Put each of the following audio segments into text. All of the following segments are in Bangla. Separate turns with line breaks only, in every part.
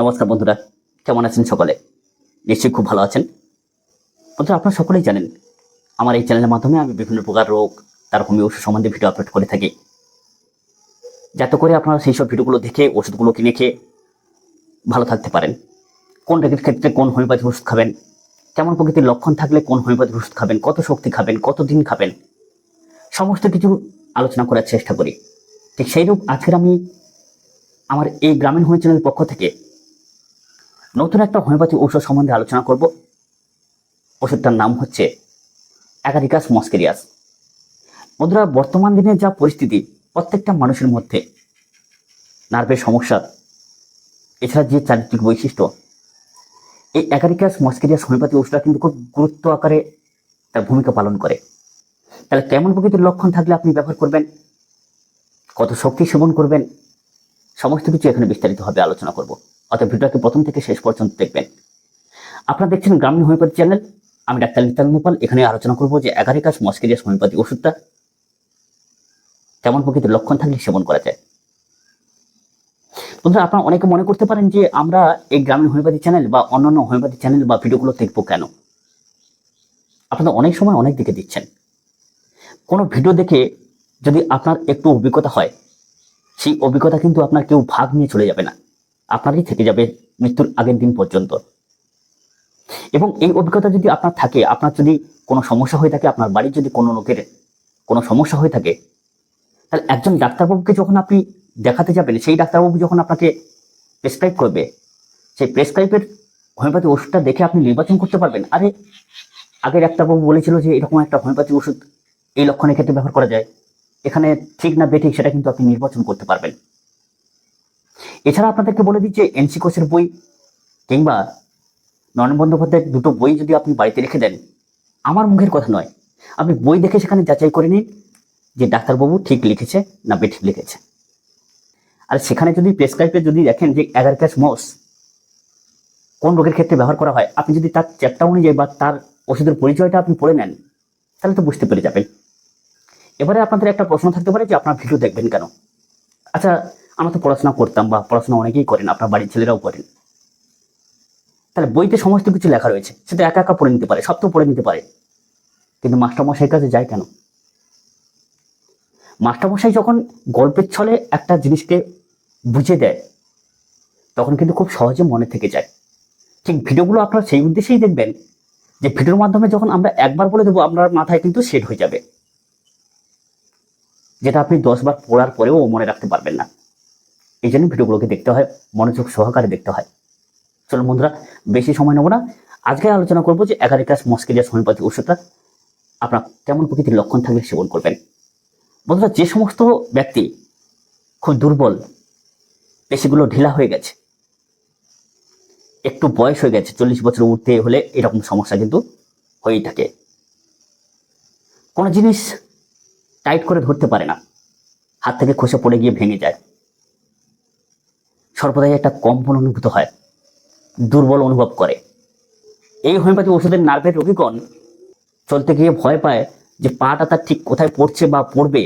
নমস্কার বন্ধুরা, কেমন আছেন সকলে? নিশ্চয়ই খুব ভালো আছেন। বন্ধুরা, আপনারা সকলেই জানেন, আমার এই চ্যানেলের মাধ্যমে আমি বিভিন্ন প্রকার রোগ, তার হোমিও ওষুধ সম্বন্ধে ভিডিও আপলোড করে থাকি। যাতে করে আপনারা সেই সব ভিডিওগুলো দেখে, ওষুধগুলো কিনে খেয়ে ভালো থাকতে পারেন। কোন রোগের ক্ষেত্রে কোন হোমিওপ্যাথি ওষুধ খাবেন? কেমন প্রকৃতির লক্ষণ থাকলে কোন হোমিওপ্যাথি ওষুধ খাবেন? কত শক্তি খাবেন? কত দিন খাবেন? সমস্ত কিছু আলোচনা করার চেষ্টা করি। ঠিক সেইরূপ আজকের আমি আমার এই গ্রামীণ হোমিও চ্যানেলের পক্ষ থেকে নতুন একটা হোমিওপ্যাথি ঔষধ সম্বন্ধে আলোচনা করব। ওষুধটার নাম হচ্ছে অ্যাগারিকাস মস্কেরিয়াস বন্ধুরা, বর্তমান দিনে যা পরিস্থিতি, প্রত্যেকটা মানুষের মধ্যে নার্ভের সমস্যা, এছাড়া যে চারিত্রিক বৈশিষ্ট্য, এই অ্যাগারিকাস মস্কেরিয়াস হোমিওপ্যাথি ওষুধটা কিন্তু খুব গুরুত্ব আকারে তার ভূমিকা পালন করে। তাহলে কেমন প্রকৃতির লক্ষণ থাকলে আপনি ব্যবহার করবেন? কত শক্তি সেবন করবেন? সমস্ত কিছু এখানে বিস্তারিতভাবে আলোচনা করব। অর্থাৎ ভিডিওকে প্রথম থেকে শেষ পর্যন্ত দেখবেন। আপনারা দেখছেন গ্রামীণ হোমিওপ্যাথি চ্যানেল। আমি ডাক্তার লিতাল গোপাল এখানে আলোচনা করব যে এগারিকাস মস্কেরিয়াস হোমিওপ্যাথি ওষুধটা কেমন প্রকৃতির লক্ষণ থাকলে সেবন করা যায়। বন্ধুরা, আপনারা অনেকে মনে করতে পারেন যে আমরা এই গ্রামীণ হোমিওপ্যাথি চ্যানেল বা অন্যান্য হোমিওপ্যাথি চ্যানেল বা ভিডিওগুলো দেখব কেন? আপনারা অনেক সময় অনেক দিকে দিচ্ছেন কোনো ভিডিও দেখে যদি আপনার একটু অভিজ্ঞতা হয়, সেই অভিজ্ঞতা কিন্তু আপনার কেউ ভাগ নিয়ে চলে যাবে না। আপনারই থেকে যাবে মৃত্যুর আগের দিন পর্যন্ত। এবং এই অভিজ্ঞতা যদি আপনার থাকে, আপনার যদি কোনো সমস্যা হয়ে থাকে, আপনার বাড়ির যদি কোনো লোকের কোনো সমস্যা হয়ে থাকে, তাহলে একজন ডাক্তারবাবুকে যখন আপনি দেখাতে যাবেন, সেই ডাক্তারবাবু যখন আপনাকে প্রেসক্রাইব করবে, সেই প্রেসক্রাইবের হোমিওপ্যাথি ওষুধটা দেখে আপনি নির্বাচন করতে পারবেন। আরে, আগের ডাক্তারবাবু বলেছিল যে এরকম একটা হোমিওপ্যাথি ওষুধ এই লক্ষণের ক্ষেত্রে ব্যবহার করা যায়। এখানে ঠিক না বেঠিক সেটা কিন্তু আপনি নির্বাচন করতে পারবেন। এছাড়া আপনাদেরকে বলে দিই এনসি কোষের বই কিংবা নয়ন বন্দ্যোপাধ্যায়ের দুটো বই যদি আপনি বাড়িতে রেখে দেন, আমার মুখের কথা নয়। আপনি বই দেখে সেখানে যাচাই করে নিন যে ডাক্তারবাবু ঠিক লিখেছে না বেঠিক লিখেছে। আর সেখানে যদি প্রেসক্রাইবে যদি দেখেন যে অ্যাগারকাস মস কোন রোগের ক্ষেত্রে ব্যবহার করা হয়, আপনি যদি তার চ্যাপ্টার অনুযায়ী বা তার ওষুধের পরিচয়টা আপনি পড়ে নেন, তাহলে তো বুঝতে পেরে যাবেন। এবারে আপনাদের একটা প্রশ্ন থাকতে পারে যে আপনার ভিডিও দেখবেন কেন? আচ্ছা আমরা তো পড়াশোনা করতাম বা পড়াশোনা অনেকেই করেন, আপনার বাড়ির ছেলেরাও করেন। তাহলে বইতে সমস্ত কিছু লেখা রয়েছে সেটা একা একা পড়ে নিতে পারে, সব তো পড়ে নিতে পারে। কিন্তু মাস্টারমশাইয়ের কাছে যায় কেন? মাস্টারমশাই যখন গল্পের ছলে একটা জিনিসকে বুঝে দেয়, তখন কিন্তু খুব সহজে মনে থেকে যায়। ঠিক ভিডিওগুলো আপনারা সেই উদ্দেশ্যেই দেখবেন, যে ভিডিওর মাধ্যমে যখন আমরা একবার বলে দেবো, আপনার মাথায় কিন্তু সেট হয়ে যাবে। যেটা আপনি দশবার পড়ার পরেও মনে রাখতে পারবেন না। এই জন্য ভিডিওগুলোকে দেখতে হয়, মনোযোগ সহকারে দেখতে হয়। চলুন বন্ধুরা, বেশি সময় নেব না। আজকে আলোচনা করব যে এগারিকাস মস্কেরিয়াস হোমিওপ্যাথি ওষুধটা আপনার কেমন প্রকৃতির লক্ষণ থাকলে সেবন করবেন। বন্ধুরা, যে সমস্ত ব্যক্তি খুব দুর্বল, পেশিগুলো ঢিলা হয়ে গেছে, একটু বয়স হয়ে গেছে, চল্লিশ বছর উঠতে হলে এরকম সমস্যা কিন্তু হয়েই থাকে। কোনো জিনিস টাইট করে ধরতে পারে না, হাত থেকে খসে পড়ে গিয়ে ভেঙে যায়। সর্বদাই একটা কম্পন অনুভূত হয়, দুর্বল অনুভব করে। এই হোমিওপ্যাথি ওষুধের নার্ভের রোগীগণ চলতে গিয়ে ভয় পায় যে পাটা তার ঠিক কোথায় পড়ছে বা পড়বে,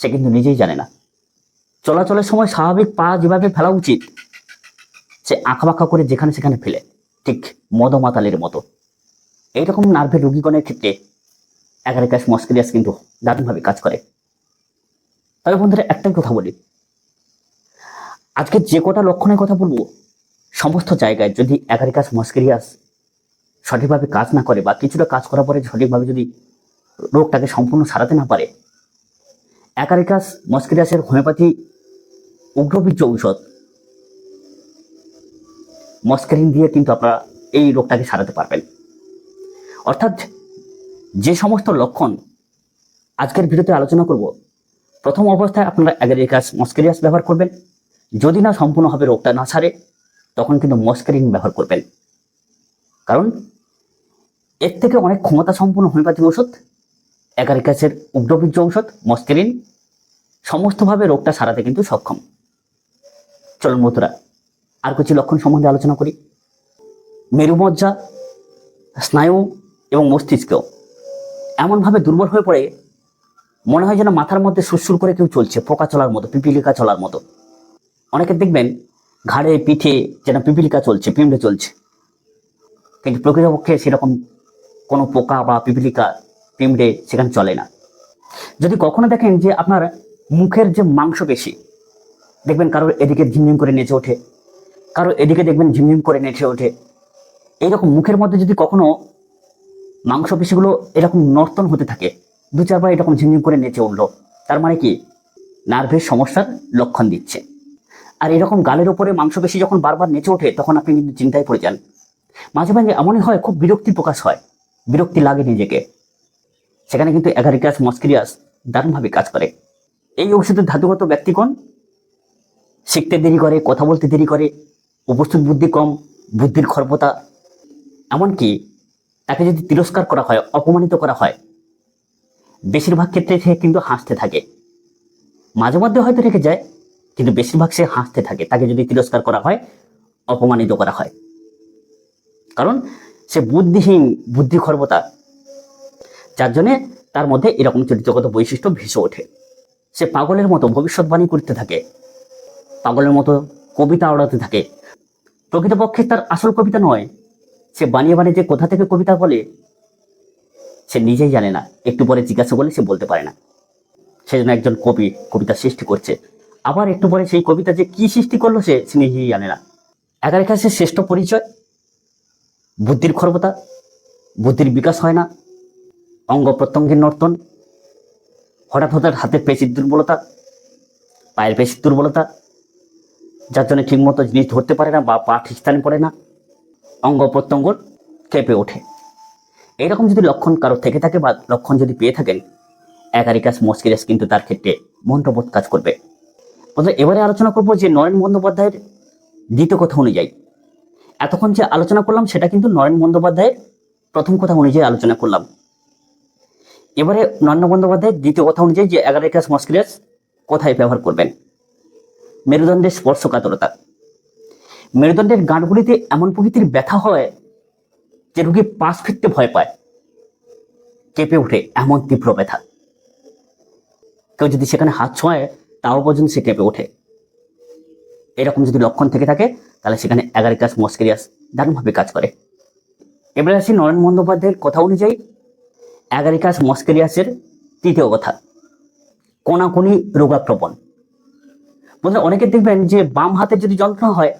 সে কিন্তু নিজেই জানে না। চলাচলের সময় স্বাভাবিক পা যেভাবে ফেলা উচিত, সে আঁকা করে যেখানে সেখানে ফেলে, ঠিক মদমাতালের মতো। এইরকম নার্ভের রোগীগণের ক্ষেত্রে অ্যাগারিকাস মস্কেরিয়াস কিন্তু দারুণভাবে কাজ করে। তবে বন্ধুরা, একটাই কথা বলি আজকে যে কটা লক্ষণের কথা বলব, সমস্ত জায়গায় যদি অ্যাগারিকাস মস্কেরিয়াস সঠিকভাবে কাজ না করে বা কিছুটা কাজ করার পরে সঠিকভাবে যদি রোগটাকে সম্পূর্ণ সারাতে না পারে অ্যাকারিকাস মস্কেরিয়াসের হোমিওপ্যাথি উগ্রবীর্য ঔষধ, মস্কেরিন দিয়ে কিন্তু আপনারা এই রোগটাকে সারাতে পারবেন। অর্থাৎ যে সমস্ত লক্ষণ আজকের ভিডিওতে আলোচনা করব, প্রথম অবস্থায় আপনারা অ্যাগারিকাস মস্কেরিয়াস ব্যবহার করবেন যদি না সম্পূর্ণভাবে রোগটা না ছাড়ে, তখন কিন্তু মস্কেরিন ব্যবহার করবেন। কারণ এর থেকে অনেক ক্ষমতা সম্পন্ন হোমিওপ্যাথি ওষুধ অ্যাগারিকাসের উগ্রবীর্য ঔষধ, মস্কেরিন, সমস্তভাবে রোগটা সারাতে কিন্তু সক্ষম। চলুন মতুরা আর কিছু লক্ষণ সম্বন্ধে আলোচনা করি। মেরুমজ্জা, স্নায়ু এবং মস্তিষ্ক এমনভাবে দুর্বল হয়ে পড়ে, মনে হয় যেন মাথার মধ্যে সুরসুর করে কেউ চলছে, পোকা চলার মতো, পিপিলিকা চলার মতো। অনেকে দেখবেন ঘাড়ে পিঠে যেন পিপিলিকা চলছে পিমড়ে চলছে। কিন্তু প্রকৃতপক্ষে সেরকম কোনো পোকা বা পিপিলিকা পিমড়ে সেখানে চলে না। যদি কখনো দেখেন যে আপনার মুখের যে মাংসপেশি দেখবেন কারোর এদিকে ঝিমঝিম করে নেচে ওঠে কারও এদিকে দেখবেন ঝিমঝিম করে নেচে ওঠে। এইরকম মুখের মধ্যে যদি কখনো মাংসপেশিগুলো এরকম নর্তন হতে থাকে, দু চারবার এরকম ঝিমঝিম করে নেচে উঠল, তার মানে কি? নার্ভের সমস্যার লক্ষণ দিচ্ছে। আর এরকম গালের ওপরে মাংসপেশি যখন বারবার নেচে ওঠে, তখন আপনি কিন্তু চিন্তায় পড়ে যান। মাঝে মাঝে এমনই হয়, খুব বিরক্তি প্রকাশ হয়। বিরক্তি লাগে নিজেকে। সেখানে কিন্তু অ্যাগারিকাস মস্কিরিয়াস দারুণভাবে কাজ করে। এই ঔষধের ধাতুগত ব্যক্তিগণ শিখতে দেরি করে, কথা বলতে দেরি করে, উপস্থিত বুদ্ধি কম, বুদ্ধির খর্বতা। এমনকি তাকে যদি তিরস্কার করা হয়, অপমানিত করা হয়, বেশিরভাগ ক্ষেত্রে সে কিন্তু হাসতে থাকে। মাঝে মধ্যে হয়তো রেখে যায় কিন্তু বেশিরভাগ সে হাসতে থাকে। তাকে যদি তিরস্কার করা হয়, অপমানিত করা হয়। কারণ সে বুদ্ধিহীন বুদ্ধি খর্বতা যার জন্যে তার মধ্যে এরকম চরিত্রগত বৈশিষ্ট্য ভেসে ওঠে। সে পাগলের মতো ভবিষ্যৎবাণী করতে থাকে। পাগলের মতো কবিতা ওড়াতে থাকে। প্রকৃতপক্ষে তার আসল কবিতা নয়। সে বানিয়ে বানিয়ে যে কোথা থেকে কবিতা বলে, সে নিজেই জানে না। একটু পরে জিজ্ঞাসা করলে সে বলতে পারে না। সেজন্য একজন কবি, কবিতা সৃষ্টি করছে। আবার একটু পরে সেই কবিতা যে কি সৃষ্টি করল সে সে নিজেই জানে না একার কাছে শ্রেষ্ঠ পরিচয়। বুদ্ধির খর্বতা, বুদ্ধির বিকাশ হয় না। অঙ্গ প্রত্যঙ্গের নর্তন। হঠাৎ হঠাৎ হাতের পেশির দুর্বলতা, পায়ের পেশির দুর্বলতা। যার জন্য ঠিকমতো জিনিস ধরতে পারে না বা পা ঠিক স্থানে পড়ে না। অঙ্গ প্রত্যঙ্গ কেঁপে ওঠে। এরকম যদি লক্ষণ কারও থেকে থাকে বা লক্ষণ যদি পেয়ে থাকেন অ্যাকারিকাস মস্কিরাস কিন্তু তার ক্ষেত্রে মন্ত্রবোধ কাজ করবে। বন্ধুরা, এবারে আলোচনা করব যে নরেন বন্দ্যোপাধ্যায়ের দ্বিতীয় কথা অনুযায়ী। এতক্ষণ যে আলোচনা করলাম সেটা কিন্তু নরেন বন্দ্যোপাধ্যায়ের প্রথম কথা অনুযায়ী আলোচনা করলাম। এবারে নরেন্দ্র বন্দ্যোপাধ্যায়ের দ্বিতীয় কথা অনুযায়ী যে অ্যাগারিকাস মস্কিরাস কোথায় ব্যবহার করবেন? মেরুদণ্ডের স্পর্শকাতরতা মেরুদণ্ডের গাঁটগুলিতে এমন প্রকৃতির ব্যথা হয় যে রোগী পাশ ফিরতে ভয় পায়। কেঁপে ওঠে এমন তীব্র ব্যথা। কেউ যদি সেখানে হাত ছোঁয় তাও পর্যন্ত সে কেঁপে ওঠে। এরকম যদি লক্ষণ থেকে থাকে, তাহলে সেখানে অ্যাগারিকাস মস্কেরিয়াস দারুণভাবে কাজ করে। এবারে আসি নরেন বন্দ্যোপাধ্যায়ের কথা অনুযায়ী অ্যাগারিকাস মস্কেরিয়াসের তৃতীয় কথা, কোনাকুনি রোগাপ্রবণ বলতে অনেকে দেখবেন যে বাম হাতের যদি যন্ত্রণা হয়,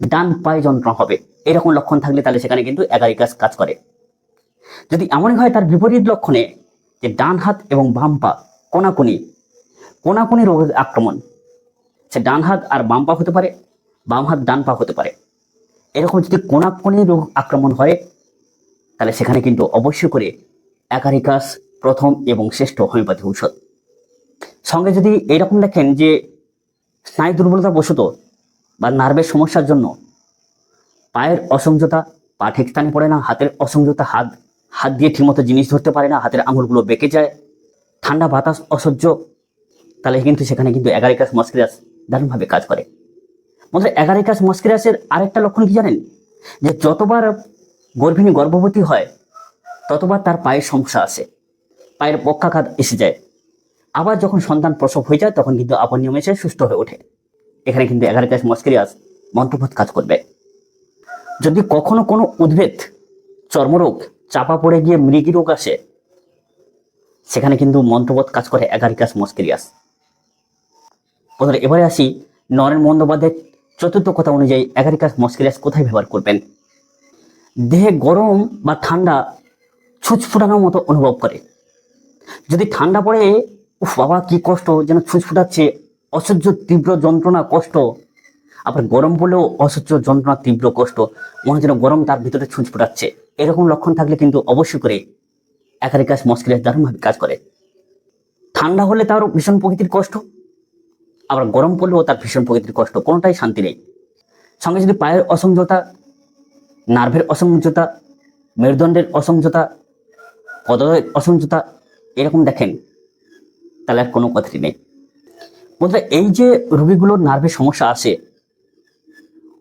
ডান পায়ে যন্ত্রণা হবে। এরকম লক্ষণ থাকলে তাহলে সেখানে কিন্তু অ্যাগারিকাস কাজ করে। যদি এমনই হয়, তার বিপরীত লক্ষণে যে ডান হাত এবং বাম পা কোনাকুনি কোনাকুনি রোগের আক্রমণ। সে ডান হাত আর বাম পা হতে পারে, বাম হাত ডান পা হতে পারে। এরকম যদি কোনাকুনি রোগ আক্রমণ হয়, তাহলে সেখানে কিন্তু অবশ্যই করে অ্যাকারিকাস প্রথম এবং শ্রেষ্ঠ হোমিওপ্যাথি ঔষধ। সঙ্গে যদি এইরকম দেখেন যে স্নায়ু দুর্বলতা বশত বা নার্ভের সমস্যার জন্য পায়ের অসংযতা, পা ঠিক স্থানে পড়ে না, হাতের অসংযতা, হাত হাত দিয়ে ঠিকমতো জিনিস ধরতে পারে না, হাতের আঙুলগুলো বেঁকে যায়, ঠান্ডা বাতাস অসহ্য তাহলে কিন্তু সেখানে কিন্তু অ্যাগারিকাস মস্কিরাস দারুণভাবে কাজ করে। বন্ধুরা অ্যাগারিকাস মস্কিরাসের আরেকটা লক্ষণ কি জানেন? যে যতবার গর্ভিণী গর্ভবতী হয়, ততবার তার পায়ের সমস্যা আসে। পায়ের পক্ষাঘাত এসে যায়। আবার যখন সন্তান প্রসব হয়ে যায়, তখন কিন্তু আপন নিয়মে সে সুস্থ হয়ে ওঠে। এখানে কিন্তু এগারোকাশ মস্কেরিয়াস মন্ত্রবোধ কাজ করবে। যদি কখনো কোনো উদ্ভিদ, চর্মরোগ, চাপা পড়ে গিয়ে মৃগী রোগ আসে, সেখানে কিন্তু মন্ত্রবোধ কাজ করে এগারিকাস মস্কেরিয়াস বন্ধুরা, এবারে আসি নরেন বন্দ্যোপাধ্যায়ের চতুর্থ কথা অনুযায়ী এগারিকাস মস্কেরিয়াস কোথায় ব্যবহার করবেন? দেহে গরম বা ঠান্ডা ছুঁচ ফুটানোর মতো অনুভব করে। যদি ঠান্ডা পড়ে, উফ বাবা, কি কষ্ট, যেন ছুঁচ ফুটাচ্ছে, অসহ্য তীব্র যন্ত্রণা, কষ্ট। আবার গরম পড়লেও অসহ্য যন্ত্রণা, তীব্র কষ্ট। মনে যেন গরম তার ভিতরে ছুঁচ ফুটাচ্ছে। এরকম লক্ষণ থাকলে কিন্তু অবশ্যই করে একারিকাস মস্কিলাস দারুণভাবে কাজ করে। ঠান্ডা হলে তার ভীষণ প্রকৃতির কষ্ট। আবার গরম পড়লেও তার ভীষণ প্রকৃতির কষ্ট, কোনোটাই শান্তি নেই। সঙ্গে যদি পায়ের অসংযতা, নার্ভের অসংযতা, মেরুদণ্ডের অসংযতা পদয়ের অসংযতা এরকম দেখেন, তাহলে আর কোনো কথাই নেই। বন্ধুরা, এই যে রোগীগুলোর নার্ভের সমস্যা আসে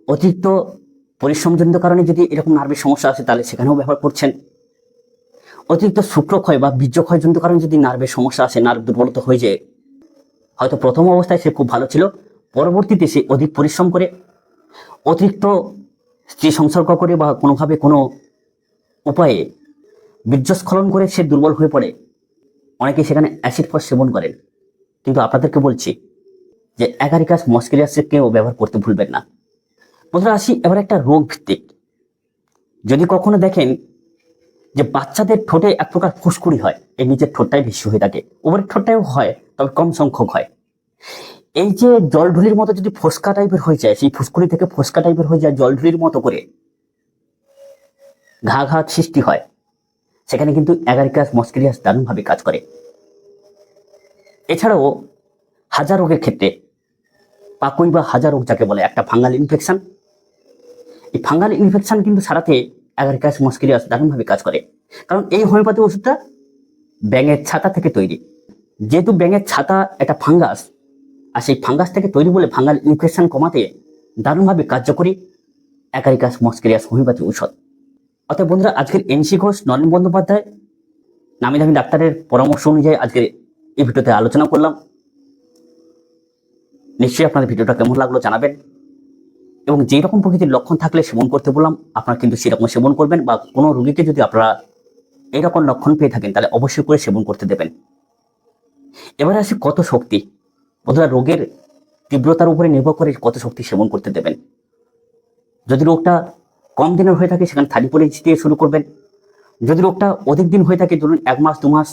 অতিরিক্ত পরিশ্রমজনিত কারণে যদি এরকম নার্ভের সমস্যা আসে তাহলে সেখানেও ব্যবহার করছেন। অতিরিক্ত শুক্রক্ষয় বা বীর্যক্ষয়জনিত কারণে যদি নার্ভের সমস্যা আসে, নার্ভ দুর্বলতা হয়ে যায় হয়তো প্রথম অবস্থায় সে খুব ভালো ছিল, পরবর্তীতে সে অধিক পরিশ্রম করে, অতিরিক্ত স্ত্রী সংসর্গ করে বা কোনোভাবে কোনো উপায়ে বীর্যস্খলন করে সে দুর্বল হয়ে পড়ে। অনেকে সেখানে অ্যাসিড ফস সেবন করেন। কিন্তু আপনাদেরকে বলছি যে অ্যাগারিকাস মস্কিলিয়াসকেও ব্যবহার করতে ভুলবেন না। বন্ধুরা, আসি এবার একটা রোগ ভিত্তিক যদি কখনো দেখেন যে বাচ্চাদের ঠোঁটে এক প্রকার ফুসকুড়ি হয় এই নিচের ঠোঁটটাই বেশি হয়ে থাকে, উপরের ঠোঁটটাও হয়। তবে কম সংখ্যক হয়। এই যে জলঢুলির মতো যদি ফোসকা টাইপের হয়ে যায়, সেই ফুসকুড়ি থেকে ফোসকা টাইপের হয়ে যায় জলঢুলির মতো করে ঘা ঘা সৃষ্টি হয়। সেখানে কিন্তু অ্যাগারিকাস মস্কিলিয়াস দারুণভাবে কাজ করে। এছাড়াও হাজার রোগের ক্ষেত্রে পাকুই বা হাজার রোগ যাকে বলে একটা ফাঙ্গাল ইনফেকশন এই ফাঙ্গাল ইনফেকশন কিন্তু সারাতে অ্যাগারিকাস মস্কিলিয়াস দারুণভাবে কাজ করে। কারণ এই হোমিওপ্যাথি ওষুধটা ব্যাঙের ছাতা থেকে তৈরি। যেহেতু ব্যাঙের ছাতা একটা ফাঙ্গাস আর সেই ফাঙ্গাস থেকে তৈরি বলে ফাঙ্গাল ইনফেকশন কমাতে দারুণভাবে কার্যকরী অ্যাগারিকাস মস্কেরিয়াস হোমিওপ্যাথি ঔষধ। অর্থাৎ বন্ধুরা, আজকের এনসি ঘোষ নরেন বন্দ্যোপাধ্যায়, নামি দামি ডাক্তারের পরামর্শ অনুযায়ী আজকের এই ভিডিওতে আলোচনা করলাম। নিশ্চয়ই আপনাদের ভিডিওটা কেমন লাগল জানাবেন। এবং যেই রকম প্রকৃতির লক্ষণ থাকলে সেবন করতে বললাম, আপনারা কিন্তু সেরকম সেবন করবেন বা কোনো রুগীকে যদি আপনারা এইরকম লক্ষণ পেয়ে থাকেন, তাহলে অবশ্যই করে সেবন করতে দেবেন। এবারে আসি কত শক্তি? বন্ধুরা, রোগের তীব্রতার উপরে নির্ভর করে কত শক্তি সেবন করতে দেবেন। যদি রোগটা কম দিনের হয়ে থাকে, সেখানে থার্টি পলিস দিয়ে শুরু করবেন। যদি রোগটা অধিক দিন হয়ে থাকে, ধরুন এক মাস, দু মাস,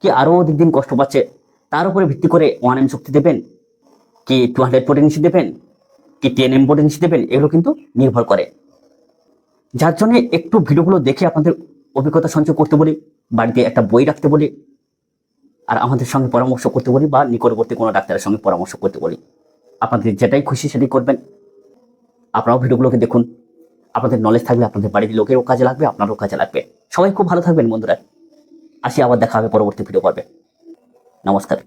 কি আরও অধিক দিন কষ্ট পাচ্ছে, তার উপরে ভিত্তি করে ওয়ান এম শক্তি দেবেন। কি টু হান্ড্রেড পোটেন্সি দেবেন? কি টেন এম পোটেন্সি দেবেন? এগুলো কিন্তু নির্ভর করে। যার জন্য একটু ভিডিওগুলো দেখে আপনাদের অভিজ্ঞতা সঞ্চয় করতে বলি, বাড়িতে একটা বই রাখতে বলি আর আমাদের সঙ্গে পরামর্শ করতে বলি বা নিকটবর্তী কোনো ডাক্তারের সঙ্গে পরামর্শ করতে বলি। আপনাদের যেটাই খুশি সেটাই করবেন। আপনারাও ভিডিওগুলোকে দেখুন। আপনাদের নলেজ থাকবে আপনাদের বাড়ির লোকেরও কাজে লাগবে, আপনারও কাজে লাগবে। সবাই খুব ভালো থাকবেন বন্ধুরা। আসি আবার দেখা হবে পরবর্তী ভিডিও করবে নমস্কার।